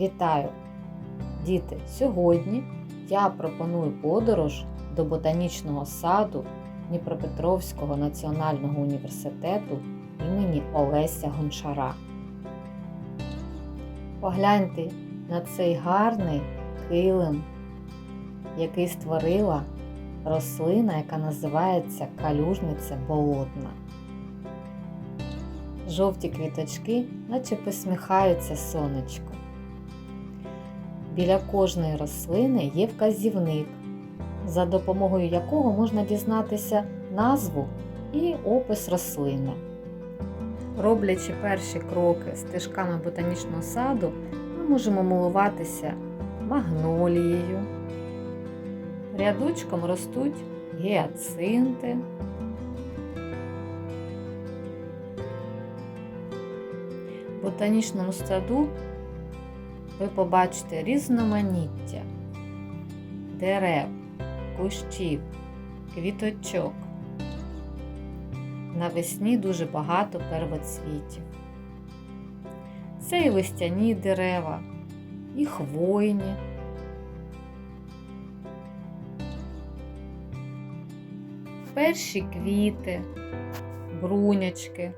Вітаю! Діти! Сьогодні я пропоную подорож до ботанічного саду Дніпропетровського національного університету імені Олеся Гончара. Погляньте на цей гарний килим, який створила рослина, яка називається калюжниця болотна. Жовті квіточки, наче посміхаються сонечко. Біля кожної рослини є вказівник, за допомогою якого можна дізнатися назву і опис рослини. Роблячи перші кроки стежками ботанічного саду, ми можемо милуватися магнолією. Рядочком ростуть гіацинти. В ботанічному саду ви побачите різноманіття дерев, кущів, квіточок. Навесні дуже багато первоцвітів. Це і листяні дерева, і хвойні. Перші квіти, брунячки,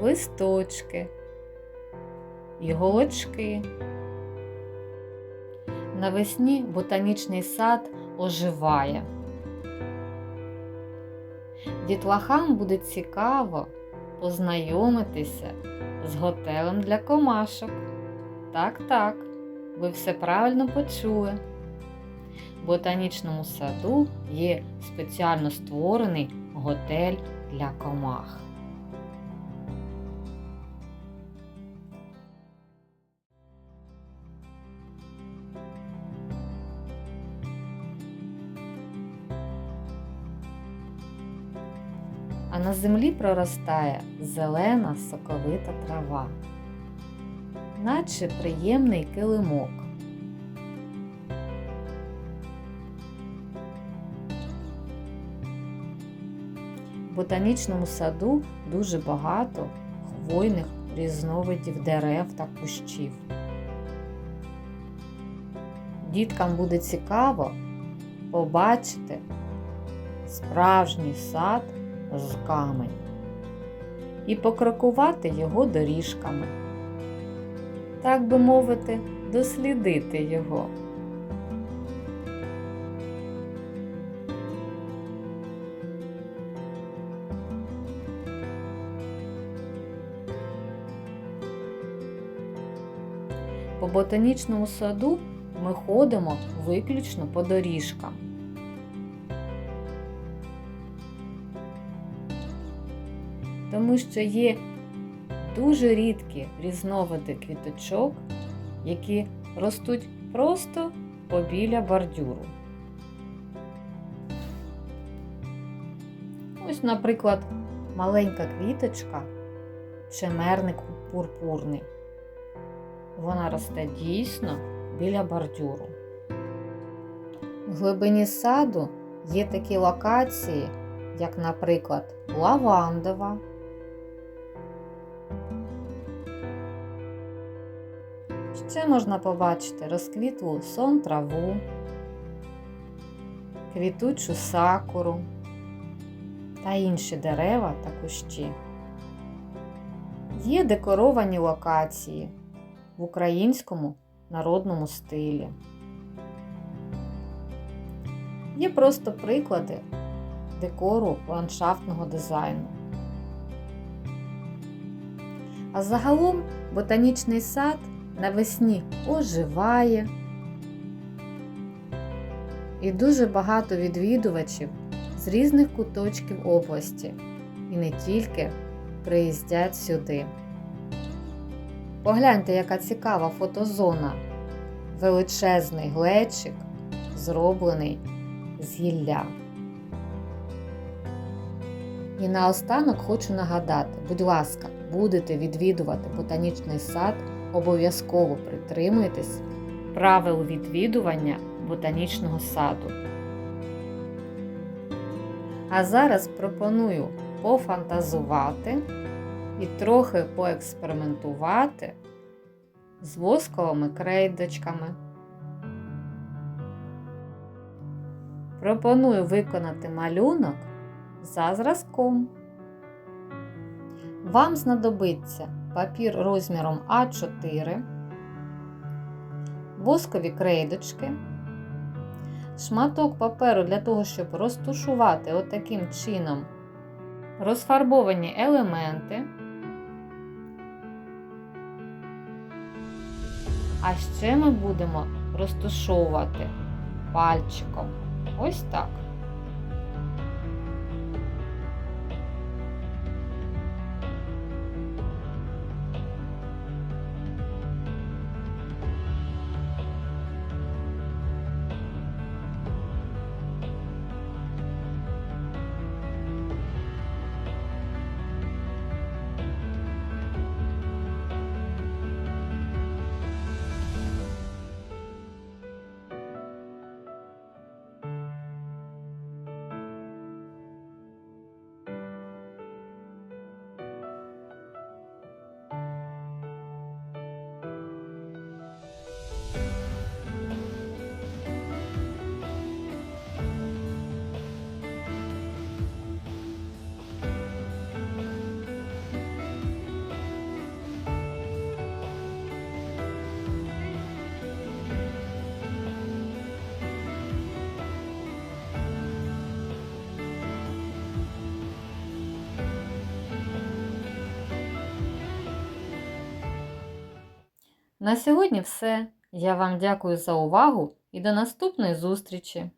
листочки і голочки. Навесні ботанічний сад оживає. Дітлахам буде цікаво познайомитися з готелем для комашок. Так, так, ви все правильно почули. В ботанічному саду є спеціально створений готель для комах. А на землі проростає зелена соковита трава, наче приємний килимок. В ботанічному саду дуже багато хвойних різновидів дерев та кущів. Діткам буде цікаво побачити справжній сад з камень і покрокувати його доріжками, так би мовити, дослідити його. По ботанічному саду ми ходимо виключно по доріжкам. Тому що є дуже рідкі різновиди квіточок, які ростуть просто побіля бордюру. Ось, наприклад, маленька квіточка, чемерник пурпурний. Вона росте дійсно біля бордюру. В глибині саду є такі локації, як, наприклад, лавандова. Ще можна побачити розквітлу сон траву, квітучу сакуру та інші дерева та кущі. Є декоровані локації в українському народному стилі. Є просто приклади декору ландшафтного дизайну. А загалом ботанічний сад навесні оживає. І дуже багато відвідувачів з різних куточків області і не тільки приїздять сюди. Погляньте, яка цікава фотозона. Величезний глечик, зроблений з гілля. І наостанок хочу нагадати, будь ласка, будете відвідувати ботанічний сад обов'язково притримуйтесь правил відвідування ботанічного саду. А зараз пропоную пофантазувати і трохи поекспериментувати з восковими крейдочками. Пропоную виконати малюнок за зразком. Вам знадобиться папір розміром А4, воскові крейдочки, шматок паперу для того, щоб розтушувати отаким чином розфарбовані елементи. А ще ми будемо розтушовувати пальчиком. Ось так. На сьогодні все. Я вам дякую за увагу і до наступної зустрічі!